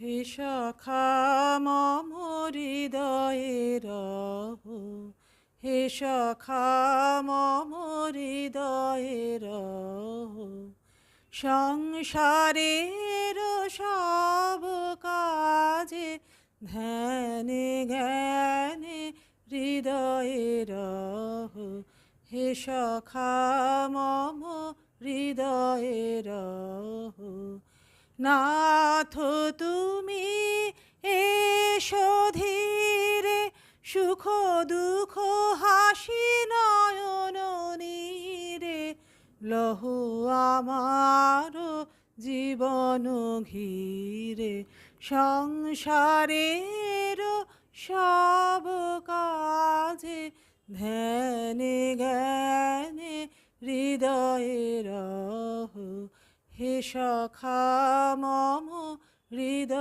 হে সখা মম হৃদয়ে রহ। হে সখা মম হৃদয়ে সংসারের সব কাজে ধ্যানে জ্ঞানে হৃদয়ে রহ। হে সখা মম হৃদয়ে রহ। নাথ, তুমি এসো ধীরে, সুখ, দুঃখ, হাসি, নয়ন, নীরে। লহ আমার জীবন ঘিরে, সংসারের সব কাজে ধ্যানে জ্ঞানে হৃদয়ে রহ হে সখা মম হৃদয়।